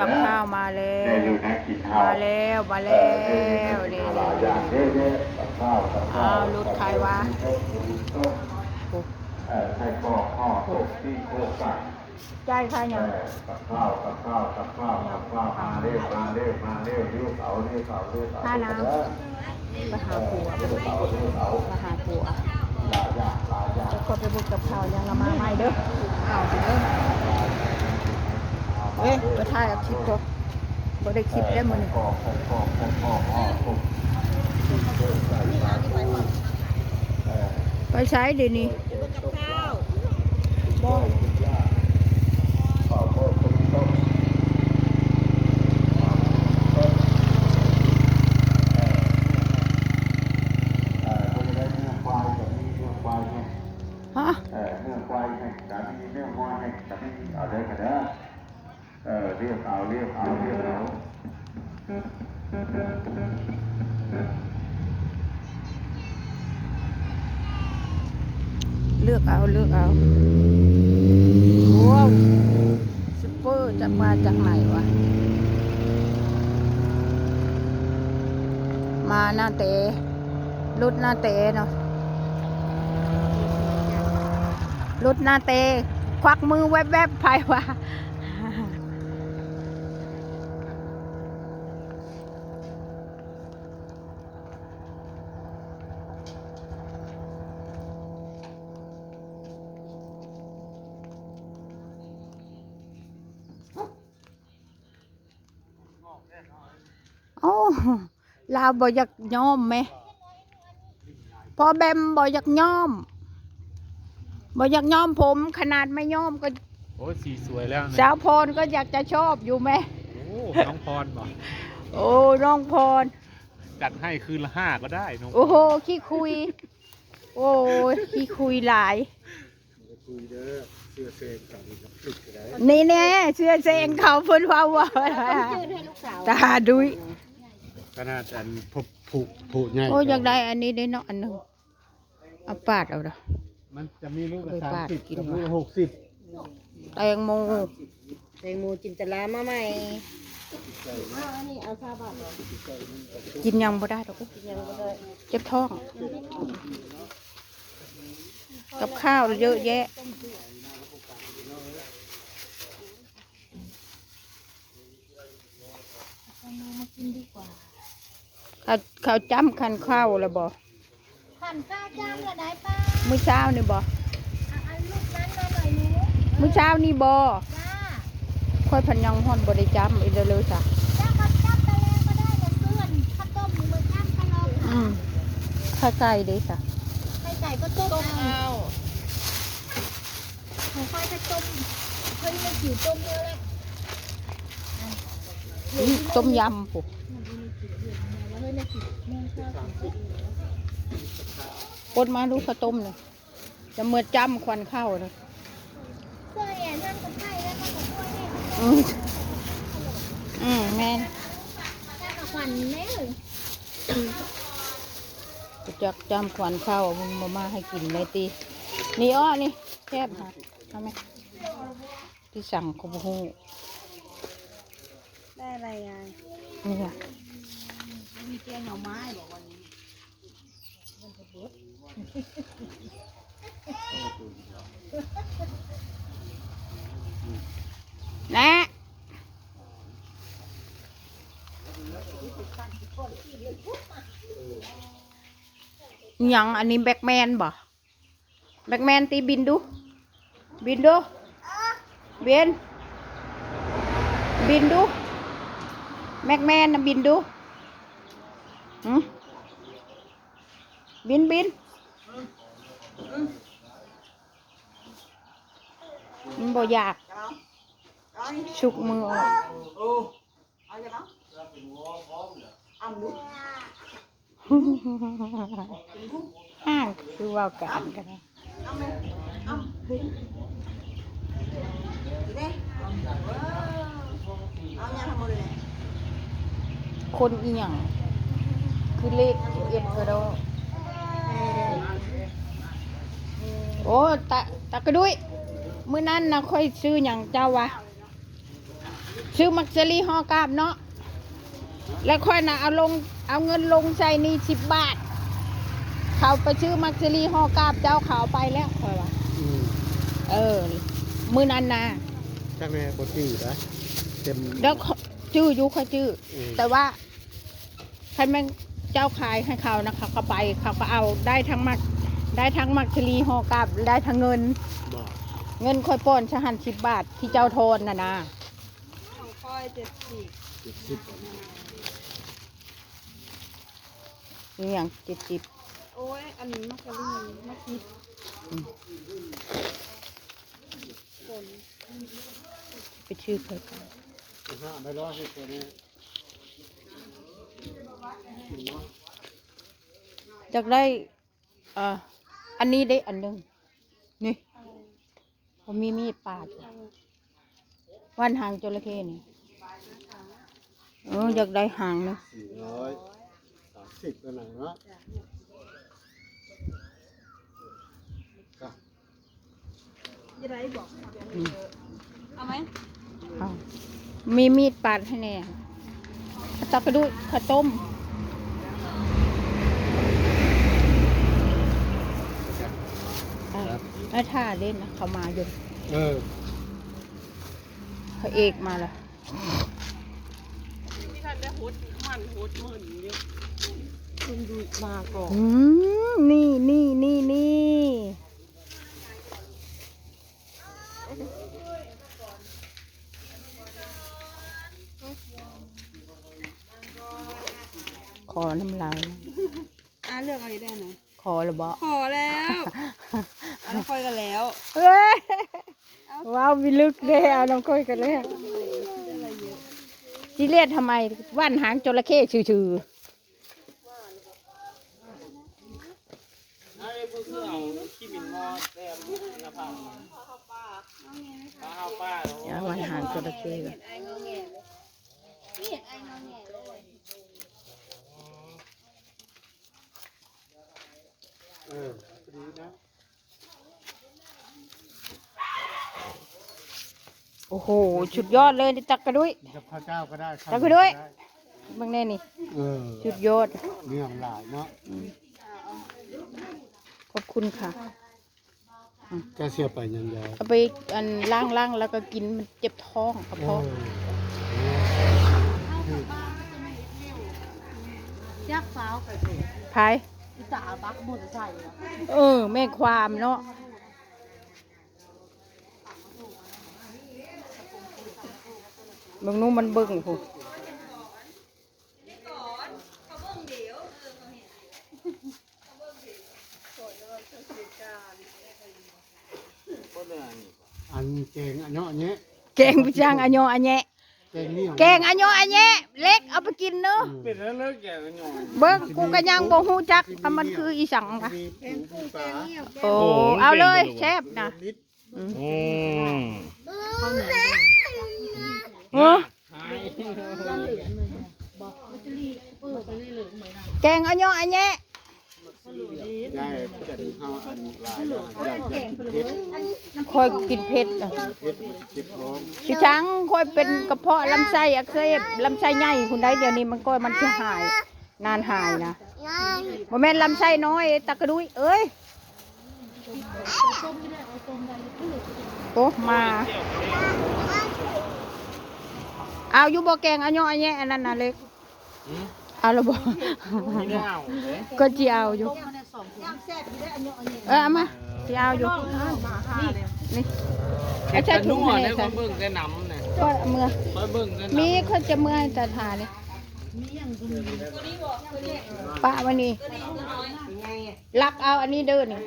กับข้าวมาแล้ได้วอยู่นะกินข้าวมาแล้ว มาแล้วนี่หลายอย่างเด้เด้กับข้าวกับข้าวอ้าวรถใครวะโอ้เออใส่กรอกห่อตกที่โคกไก่ใจใครเอยังอกับข้าวกับข้าวกับข้าวกับข้าวมาเร็วมาเร็วมาเร็วเร็วเสาเร็วเสาเร็วเสาท่าน้ำไปหาผัวเร็วเสาเร็วเสามาหาผัวหลายอย่างหลายอย่างจะคนไปบุกกับข้าวยังละมาไม่เด้ออ้าวเด้อ เว้ยไปถ่ายคลิปก็บ่ได้คลิปได้มื้อนี้กรอกกรอกกรอกกรอกกรอกห่อตกเออไปใช้เดี๋ยวนี้บ่ ข้าวโพดต้มต้มเออเขาจะได้เนื้อควายกับมีเนื้อควายไง ฮะ เออเนื้อควายไงแต่มีเนื้อวัวไงแต่มีเอาได้กันเด้อเออเรียก เอาเรียกเอาเรียกเอาเลือกเอาเลือกเอาว้าวซุปเปอร์จะมาจากไหนวะ มาหน้าเตะรุดหน้าเตะเนาะรุดหน้าเตะควักมือแวบๆไปวะ ลาวบ่อยากยอมไหมพอแบมบ่อยากยอมบ่อยากยอมผม ขนาดไม่ยอมก็โอ้ยสีสวยแล้วนะสาวพรก็อยากจะชอบอยู่ไหมโอ้น้องพรบอกโอ้น้องพร จัดให้คืนละห้าก็ได้น้องโอ้โหขี้คุย โอ้ยขี้คุยหลาย คุยเด้อเสื้อเซงกับติดก็ได้นี่แน่เสื้อเซงเขาเพิ่นว่าว่าตาดุย ขนาดอันผูผูผูใหญ่โอ้อยากได้อันนี้ได้เนาะอันหนึงเอาปาดเอาเด้อ มันจะมีลูกละเคยสามปาดสิบกินกับมาลูกละหกสิบแตงโมแตงโมจินตลามาใหม่กินยังบ่ได้ดอกอุ๊ยยังก็ได้เจ็บท้อง กับข้าวเยอะแยะ เขาเขาจำคันข้าวแล้วบ่ขันข้าวจ้างละได้ป้ามื้อเช้านี่บ่อะอันลูกนั้นมาหน่อยหนูมื้อเช้านี่บ่จ้าค่อยพันยังฮ้อนบ่ได้จำอีกเลยจ้ะจ้าก็จับตะแลงก็ได้แต่เสื่อนข้าวต้มหรือมือจ้างข้าวลองอืมข้าวไก่เด้จ้ะไข่ไก่ก็ต้มเอาของข้าวจะต้มเพิ่นไม่จิ๋วต้มเยอะเลยนี่ต้มยำปุ๊แล้วเฮ้ยไม่จิ๋วแม่ข้าวปนมาดูข้าวต้มเลยจะเมื่อจำควันข้าวเลยเสื้อเนี่ยนั่นก็ไข่แล้วมันก็กล้วยเนี่ยอืมอืมแม่นจ้ากับขวัญแม่เลยกูจักจำควันข้าวมึงมามาให้กินเลยตีนี่อ้อนี่แคบฮะทำไหมที่สั่งกูบฮูได้อะไรอะนี่ค่ะ มีแกงหน่อไม้บอกวันนี้นะอิหยังอันนี้แบ็กแมนบ่แบ็กแมนตีบินดู บินดูบินบินดูแบ็กแมนนะบินดู บินบินมันบ่อยากชุกมือออกห้างคือว่าการกันนะคนอีหยัง คือเลขสิบเอ็ดก็ได้โอ้ตะตะกระดุยมื้อนั้นนะค่อยซื้อหยังเจ้าวะซื้อมักซรี่ห่อกาบเนาะแล้วค่อยนะเอาลงเอาเงินลงใส่นี่สิบบาท เขาไปซื้อมักซรี่ห่อกาบเจ้าเขาเอาไปแล้วค่อยว่าอืมเออ มือนันนะจ้าแม่บชื่อนะเต็มแล้วเขาชื่ออยุเขาชื่ออืมแต่ว่าใครแม่ง เจ้าขายให้เขานะเขาก็ไปเขาก็เอาได้ทั้งมักได้ทั้งมักชลีห่อกาบได้ทั้งเงิน บอกเงินค่อยป้อนชหันสิบบาทที่เจ้าโทนน่ะนะของค่อยเจ็ดสิบเจ็ดสิบนี่อย่างเจ็ดสิบโอ้ย อันนี้มักกะลีมักคิดคนไปชื่อเคยกันห้าไม่ร้อยสิบตัวนี้ จากได้เอ่ออันนี้ได้อันหนึ่งนี่ผมมีมีดปาดอยู่วันหางจระเข้นี่เอออยากได้หางหนึงสี่ร้อยสามสิบตัวหนังเนาะก็ยี่ไรบอกอืมเอาไหมเอามีมีดปาดให้แน่ตักกระดูกข้าวต้ม อะแล้วท่าเล่นนะเขามาอยู่เออพระเอกมาแล้วคุณดูมาก่อนอืมนี่นี่นี่นี่ขอน้ำลายอะเลือกอะไรได้ไหม ขอหรือบ่ขอแล้วอันนี้ค่อยกันแล้วเอ้ยว้าวมีลึกเลยเอาน้องก้อยกันเลยจีเลียดทำไมว่านหางจระเข้ชื่อไอ้พวกคือเอาขี้มินมอแต้มนะพังปลาเอาป้าๆอย่าว่านหางจระเข้ไอ้งอแงเลยนี่ เห็นไอ้งอแงเลยเออดีนะโอ้โหชุดยอดเลยนี่ตักกระดุยกับข้าวเจ้าก็ได้ข้าแล้วก็ด้วยบางแน่นี่เออชุดยอดเรื่องหลายเนาะขอบคุณค่ะแกเสียไปยังไงเอาไปอันล่างล่างๆแล้วก็กินมันเจ็บท้องกระเอเพาะอยักษ์สาวไปเลยพาย พี่ตาบักมอเตอร์ไซค์แล้วเออ แม่ความเนาะเบิ่งนู้นมันเบิ่งพูก็เลยอันนี้อันเก่งอันเนาะอันเนี้ยแกงพิจังอัญโยอัญแยะ เก่งนี่แกงอัญโยอัญแยะเล็กเอาไปกินเนาะเป็นแล้วเลิกแก่กันหน่อยเบิ่งกูก็ยังบ่ฮู้จักว่ามันคืออีสังปะมีปูปลาโอ้เอาเลยแซ่บนะลิตรอืมเออแกงอัญโยอัญแยะ ได้จะดูข้าวอันหลายแล้วอยากจะกินเผ็ดคอยกินเผ็ดน่ะเผ็ดเจ็บร้อนพี่ช้างคอยเป็นกระเพาะลำไส้อักเสบลำไส้ใหญ่คุณได้เดี๋ยวนี้มันก็มันสิหาย นานหายนะบ่แม่นลำไส้น้อยตะกระดุยเอ้ยโอ้มาเอาอยู่บ่แกงอันยออันแยะอันนั้นน่ะเล็ก เอาและบ่ไม่ได้เอาเลยก็สิเอาอยู่ย่างแซ่บอยู่ได้อันเนี้ยอันนี้เออเอามาสิเอาอยู่นี่ไอ้ใช้ถุงหัวให้ได้ใส่คนเบิ่งได้น้ำเนี่ยก็เอามื่อคอยเบิ่งได้มีน้ำคนจะเมื่อยแต่ทานี่ป้าวันนี้รับเอาอันนี้เดินนี่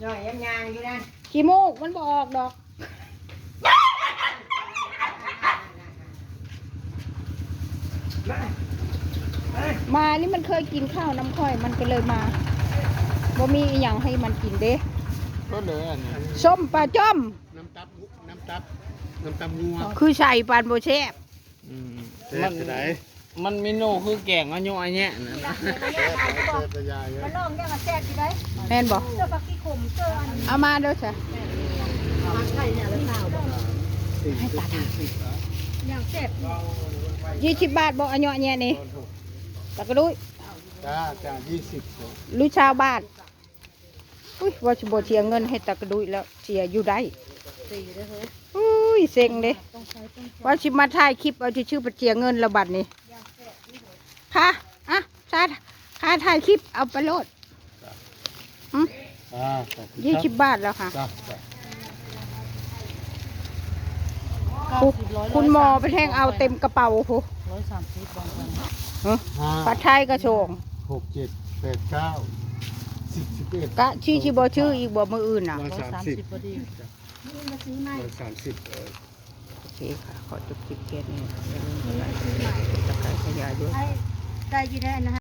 หน่อยยังยางอยู่นั่นขี้มูกมันบออกดอก นี่มันเคยกินข้าวน้ำค่อย มันก็เลยมาบ่มีอหย่างให้มันกินเด้ก็เลยอันนี้ส้มปลาจ้อม น้ำตับน้ำตับ น้ำตับงัวคือใส่ปานโบแซ่บอืมเจ็มับนจะได้มันเมนูคือแกงอันโยอันแยะนะเจ็บเจ็บจะยายเยมัอะนลองย่างแซ่บอยู่ได้แม่นบอกเสื้อปักกี้ขมเสื้ออันเอามาเด้อจ้ะมักไข่เนี่ยแล้วข้าวบอกให้ตาทาอย่างเจ็บยี่สิบบาทบอกอันเนาะเนี่ยนี่ ตะกระดุยจ้าจ้ายี่สิบรู้ชาวบ้านอุ้ยว่าจะบ่เสียเงินให้ตะกระดุยแล้วเสียอยู่ได้สี่เลยเฮ้ยอุ้ยเซ็งเด้ต้องใช้ต้องว่าชิมาถ่ายคลิปเอาชื่อๆไปเสียเงินระบัดนี่ค่ะอะชาค่าถ่ายคลิปเอาไปโลดอ่าขอบคุณยี่คสิรับบบาทแล้วค่ะจ้าจ้าคุณคุณหมอไปแทงเอาเต็มกระเป๋าโหร้อยสามสิบบางคน ห้าปัดไทยกระโชงหกเจ็ดแปดเก้าสิบสิบเอ็ดกะชื่อชิบอชื่ออีกบ่มืออื่นน่ะร้อยสามสิบพอดีร้อยสามสิบเออโอเคค่ะ ขอจบคลิปแค่นี้ค่ะอย่าลืมกดไลค์กดแชร์กดติดตามขยายด้วย ได้ได้อยี่ได้นะฮะ